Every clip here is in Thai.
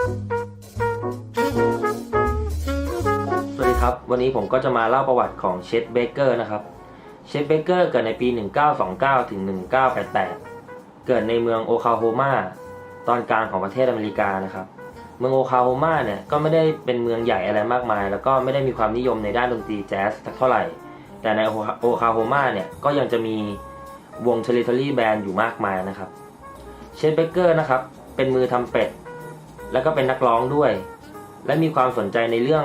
สวัสดีครับ วันนี้ผมก็จะมาเล่าประวัติของเชดเบเกอร์นะครับ เชดเบเกอร์เกิดในปี 1929 ถึง 1988 เกิดในเมืองโอคลาโฮมาตอนกลางของประเทศอเมริกานะครับ เมืองโอคลาโฮมาเนี่ยก็ไม่ได้เป็นเมืองใหญ่อะไรมากมาย แล้วก็ไม่ได้มีความนิยมในด้านดนตรีแจ๊สสักเท่าไหร่ แต่ในโอคลาโฮมาเนี่ยก็ยังจะมีวงเทเลทอรี่แบนด์อยู่มากมายนะครับ เชดเบเกอร์นะครับ เป็นมือทำเป็ด แล้วก็เป็นนักร้องด้วย และมีความสนใจในเรื่อง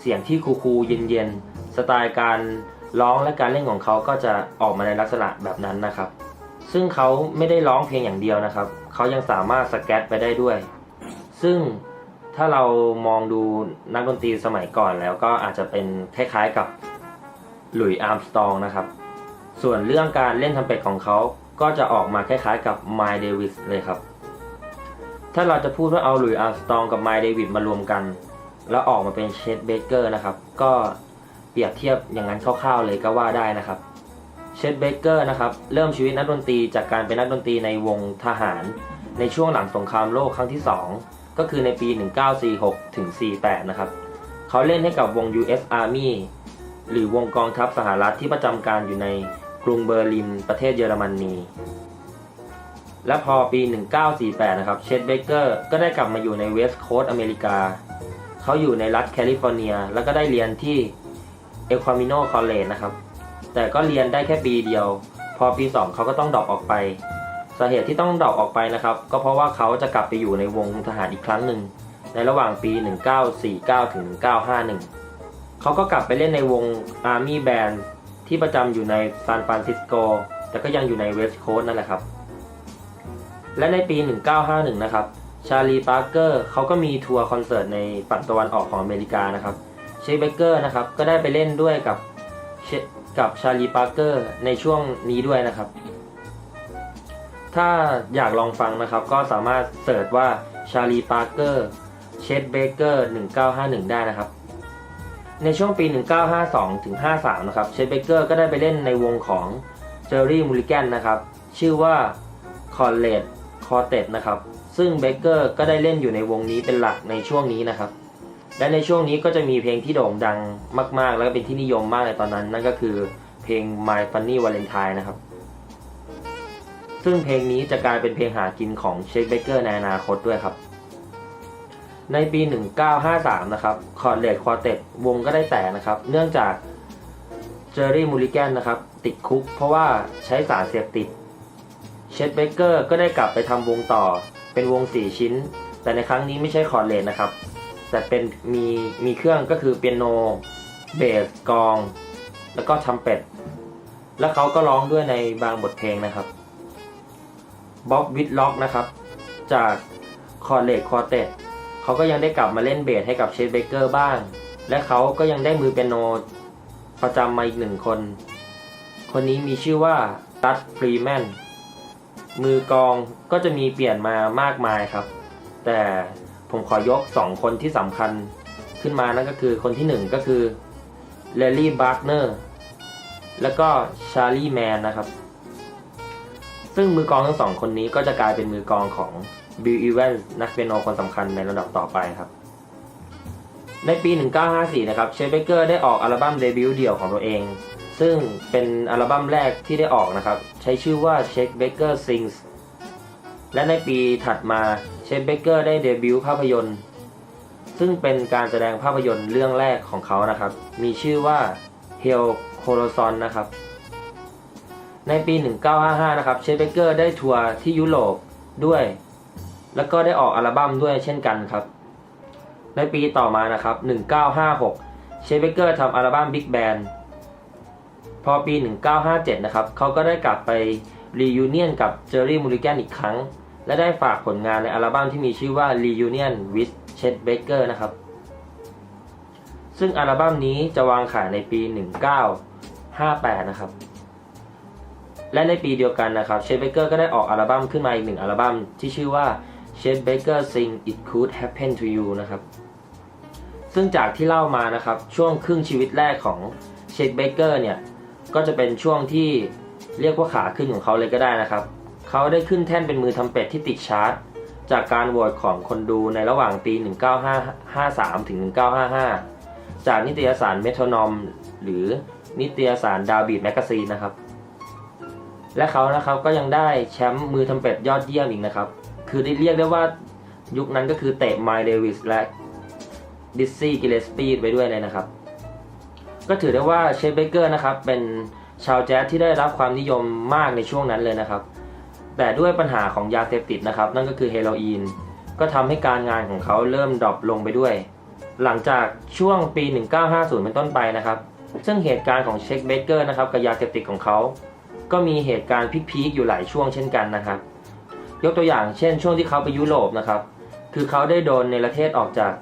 เสียงที่คูลๆเย็นๆ สไตล์การร้องและการเล่นของเขาก็จะออกมาในลักษณะแบบนั้นนะครับ ซึ่งเขาไม่ได้ร้องเพลงอย่างเดียวนะครับ เขายังสามารถสแกตไปได้ด้วย ซึ่งถ้าเรามองดูนักดนตรีสมัยก่อนแล้วก็อาจจะเป็นคล้ายๆกับหลุยอาร์มสตองนะครับ ส่วนเรื่องการเล่นทำเป็ดของเขาก็จะออกมาคล้ายๆกับไมล์เดวิสเลยครับ ถ้าเราจะพูดว่าเอาหลุยส์อาร์สตองกับไมล์เดวิดมารวมกัน แล้วออกมาเป็นเชดเบเกอร์นะครับ ก็เปรียบเทียบอย่างนั้นคร่าวๆเลยก็ว่าได้นะครับ เชดเบเกอร์นะครับ เริ่มชีวิตนักดนตรีจากการเป็นนักดนตรีในวงทหาร ในช่วงหลังสงครามโลกครั้งที่ 2 ก็คือในปี 1946 ถึง 48 นะครับ เขาเล่นให้กับวง US Army หรือวงกองทัพสหรัฐที่ประจำการอยู่ในกรุงเบอร์ลินประเทศเยอรมนี และพอปี 1948 นะครับ เชดเบเกอร์ก็ได้กลับมาอยู่ในเวสต์โคสต์อเมริกา เขาอยู่ในรัฐแคลิฟอร์เนีย แล้วก็ได้เรียนที่เอความิโนคอลเลจนะครับ แต่ก็เรียนได้แค่ปีเดียว พอปี 2 เขาก็ต้องดรอปออกไป สาเหตุที่ต้องดรอปออกไปนะครับ ก็เพราะว่าเขาจะกลับไปอยู่ในวงทหารอีกครั้งหนึ่ง ในระหว่างปี 1949 ถึง 1951 เขาก็กลับไปเล่นในวง Army Band ที่ประจำอยู่ในซานฟรานซิสโก แต่ก็ยังอยู่ในเวสต์โคสต์นั่นแหละครับ และในปี 1951 นะครับ ชาลีปาร์เกอร์เขาก็มีทัวร์คอนเสิร์ตในฝั่งตะวันออกของอเมริกานะครับเชคเบเกอร์นะครับก็ได้ไปเล่นด้วยกับกับชาลีปาร์เกอร์ในช่วงนี้ด้วยนะครับ ถ้าอยากลองฟังนะครับก็สามารถเสิร์ชว่าชาลีปาร์เกอร์เชดเบเกอร์1951 ได้นะครับ ในช่วงปี 1952 ถึง 53 นะครับ เชดเบเกอร์ก็ได้ไปเล่นในวงของเจอร์รี่มูลิแกนนะครับ ชื่อว่าคอ l เลด คอเต t นะครับ ซึ่งเบเกอร์ก็ได้เล่นอยู่ในวงนี้เป็นหลักในช่วงนี้นะครับ และในช่วงนี้ก็จะมีเพลงที่โด่งดังมาก ๆ แล้วก็เป็นที่นิยมมากในตอนนั้น นั่นก็คือเพลง My Funny Valentine นะครับ ซึ่งเพลงนี้จะกลายเป็นเพลงหากินของเชคเบเกอร์ในอนาคตด้วยครับ ในปี 1953 นะครับคอร์เลดควอเต t วงก็ได้แตกนะครับ เนื่องจากเจอร์รี่มูลิแกนนะครับ ติดคุกเพราะว่าใช้สารเสพติด เชดเบเกอร์ก็ได้กลับไปทำวงต่อ เป็นวง 4 ชิ้น แต่ในครั้งนี้ไม่ใช่คอร์เลดนะครับ แต่เป็นมีมีเครื่องก็คือเปียโน เบสกอง แล้วก็ทำเป็ด และเขาก็ร้องด้วยในบางบทเพลงนะครับบ๊อบวิดล็อกนะครับ จากคอร์เลดควอเต t เขาก็ยังได้กลับมาเล่นเบสให้กับเชดเบเกอร์บ้าง และเขาก็ยังได้มือเปียโนประจำมาอีกหนึ่งคน คนนี้มีชื่อว่าตัดฟรีแมน มือกองก็จะมีเปลี่ยนมามากมายครับ แต่ผมขอยก 2 คนที่สำคัญขึ้นมานั่นก็คือคนที่ 1 ก็คือเลลี่บาร์เนอร์แล้วก็ชาร์ลีแมนนะครับ ซึ่งมือกองทั้งสองคนนี้ก็จะกลายเป็นมือกองของบิลอีแวนส์นักเปียโนคนสำคัญในระดับต่อไปครับ ในปี 1954 นะครับ เชฟเบเกอร์ได้ออกอัลบั้มเดบิวต์เดี่ยวของตัวเอง ซึ่งเป็นอัลบั้มแรกที่ได้ออกนะครับ ใช้ชื่อว่า Check Baker Sings และในปีถัดมาเชฟเบเกอร์ได้เดบิวต์ภาพยนตร์ ซึ่งเป็นการแสดงภาพยนตร์เรื่องแรกของเขานะครับ มีชื่อว่า Hell c o r o s o n นะครับ ในปี 1955 นะครับเชฟเบเกอร์ได้ทัวร์ที่ยุโรปด้วย แล้วก็ได้ออกอัลบั้มด้วยเช่นกันครับ ในปีต่อมานะครับ 1956 เชฟเบเกอร์ทำอัลบั้ม Big Band พอปี 1957 นะครับเขาก็ได้กลับไปรียูเนียนกับเจอร์รี่มูริแกนอีกครั้ง และได้ฝากผลงานในอัลบั้มที่มีชื่อว่า Reunion with Chet Baker นะครับ ซึ่งอัลบั้มนี้จะวางขายในปี 1958 นะครับ และในปีเดียวกันนะครับเชฟเบเกอร์ก็ได้ออกอัลบั้มขึ้นมาอีกหนึ่งอัลบั้มที่ชื่อว่า Chet Baker Sing It Could Happen to You นะครับ ซึ่งจากที่เล่ามานะครับช่วงครึ่งชีวิตแรกของเชคเบเกอร์เนี่ย ก็จะเป็นช่วงที่เรียกว่าขาขึ้นของเขาเลยก็ได้นะครับ เขาได้ขึ้นแท่นเป็นมือทำเป็ดที่ติดชาร์ตจากการโหวตของคนดูในระหว่างปี 1953 ถึง 1955 จากนิตยสารเมทรนอม หรือนิตยสารดาวิดแมกกาซีนนะครับ และเขานะครับก็ยังได้แชมป์มือทำเป็ดยอดเยี่ยมอีกนะครับ คือได้เรียกได้ว่ายุคนั้นก็คือเตะไมล์เดวิสและดิซซี่กิเลสปีดไปด้วยเลยนะครับ ก็ถือได้ว่าเชฟเบเกอร์นะครับเป็นชาวแจ๊สที่ได้รับความนิยมมากในช่วงนั้นเลยนะครับ แต่ด้วยปัญหาของยาเสพติดนะครับ นั่นก็คือเฮโรอีน ก็ทำให้การงานของเขาเริ่มดรอปลงไปด้วย หลังจากช่วงปี 1950 เป็นต้นไปนะครับ ซึ่งเหตุการณ์ของเชคเบเกอร์นะครับกับยาเสพติดของเขา ก็มีเหตุการณ์พีคๆอยู่หลายช่วงเช่นกันนะครับ ยกตัวอย่างเช่น ช่วงที่เขาไปยุโรปนะครับ คือเขาได้โดนในประเทศออกจาก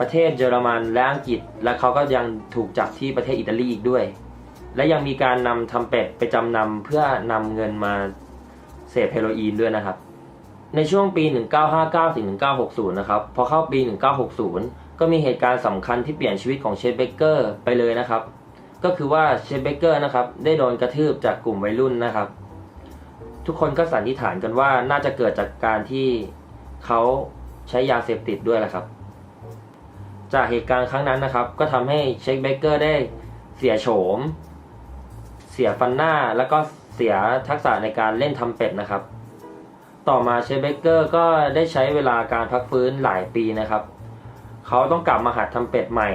ประเทศเยอรมันและอังกฤษ และเขาก็ยังถูกจับที่ประเทศอิตาลีอีกด้วย และยังมีการนำทำเป็ดไปจำนำเพื่อนำเงินมาเสพเฮโรอีนด้วยนะครับ ในช่วงปี 1959ถึง1960 นะครับ พอเข้าปี 1960 ก็มีเหตุการณ์สำคัญที่เปลี่ยนชีวิตของเชฟเบเกอร์ไปเลยนะครับ ก็คือว่าเชฟเบเกอร์นะครับได้โดนกระทืบจากกลุ่มวัยรุ่นนะครับ ทุกคนก็สันนิษฐานกันว่าน่าจะเกิดจากการที่เขาใช้ยาเสพติดด้วยแหละครับ จากเหตุการณ์ครั้งนั้นนะครับ ก็ทำให้เชคเบเกอร์ได้เสียโฉม เสียฟันหน้าแล้วก็เสียทักษะในการเล่นทำเป็ดนะครับ ต่อมาเชฟเบเกอร์ก็ได้ใช้เวลาการพักฟื้นหลายปีนะครับ เขาต้องกลับมาหัดทำเป็ดใหม่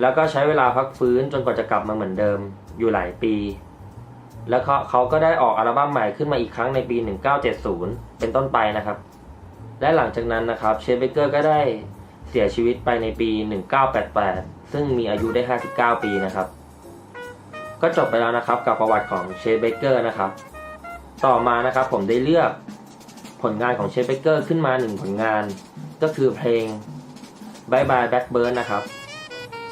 แล้วก็ใช้เวลาพักฟื้นจนกว่าจะกลับมาเหมือนเดิมอยู่หลายปี แล้วเขาเขาก็ได้ออกอัลบั้มใหม่ขึ้นมาอีกครั้งในปี 1970 เป็นต้นไปนะครับ และหลังจากนั้นนะครับเชฟเบเกอร์ก็ได้ สียชีวิตไปในปี 1988 ซึ่งมีอายุได้ 59 ปีนะครับ ก็จบไปแล้วนะครับกับประวัติของเชฟเบเกอร์นะครับ ต่อมานะครับผมได้เลือกผลงานของเชฟเบเกอร์ขึ้นมาหนึ่งผลงาน ก็คือเพลง Bye Bye Blackbird นะครับ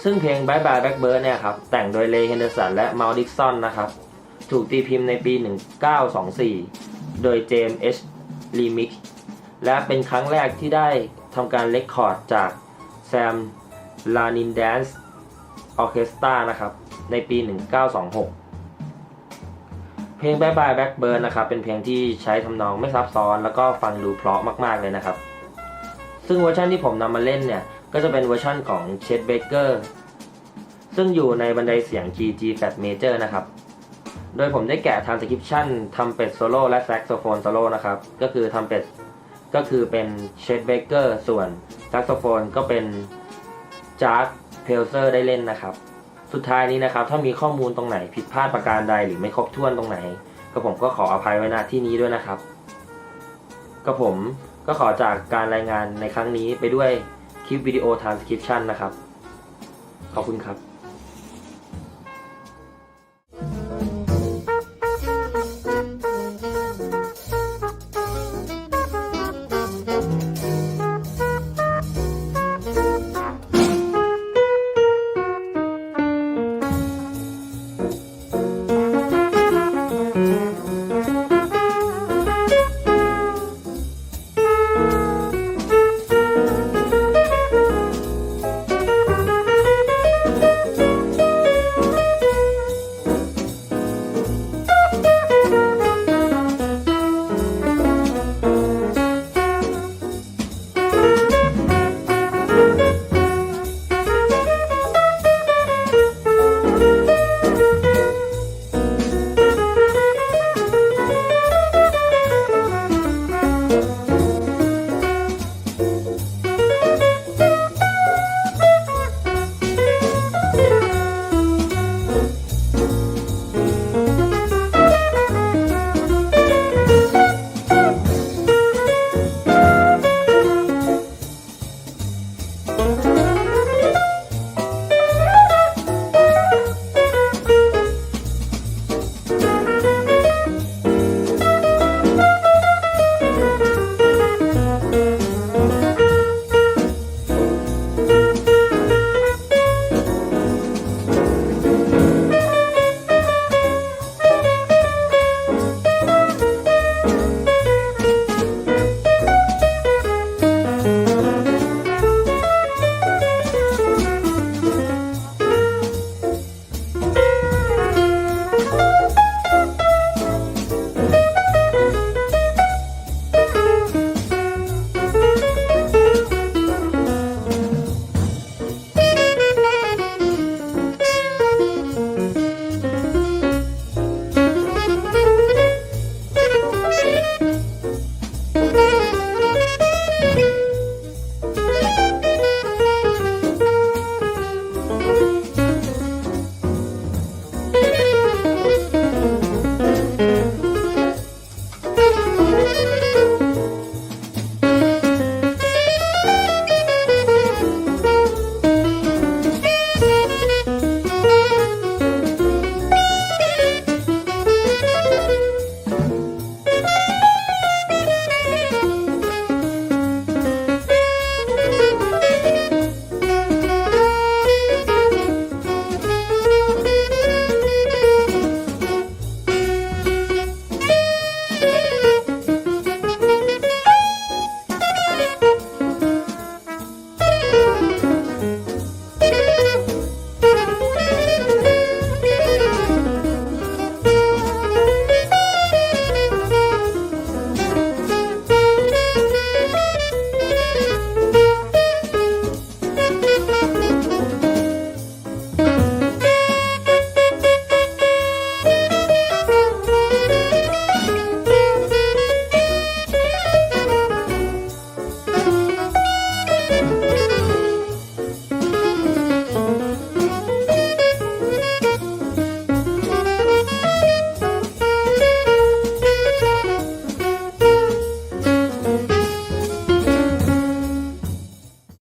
ซึ่งเพลง Bye Bye Blackbird เนี่ยครับแต่งโดยเลย์เฮนเดอร์สันและมาลดิกซอนนะครับ ถูกตีพิมพ์ในปี 1924 โดยเจมส์เอชลีมิกและเป็นครั้งแรกที่ได้ ทำการเลคคอร์ดจากแซมลานินแดนซ์ออเคสตรานะครับ ในปี 1926 เพลง Bye Bye Blackbird นะครับ เป็นเพลงที่ใช้ทำนองไม่ซับซ้อนแล้วก็ฟังดูเพราะมาก ๆ เลยนะครับ ซึ่งเวอร์ชันที่ผมนำมาเล่นเนี่ย ก็จะเป็นเวอร์ชันของเช t เบเกอร์ซึ่งอยู่ในบันไดเสียง G G Flat Major นะครับ โดยผมได้แกะทำสคริปชั่นทำเป็ดโซโล่และแซกโซโฟนโซโล่นะครับ ก็คือทำเป็ด ก็คือเป็นเช t เบเกอร์ส่วนแซกโซโฟนก็เป็นจาร์ p เพลเซอร์ได้เล่นนะครับ สุดท้ายนี้นะครับ ถ้ามีข้อมูลตรงไหนผิดพลาดประการใดหรือไม่ครบถ้วนตรงไหน ก็ผมก็ขออภัยไว้ณที่นี้ด้วยนะครับ ก็ผมก็ขอจากการรายงานในครั้งนี้ไปด้วยคลิปวิดีโอ transcription นะครับ ขอบคุณครับ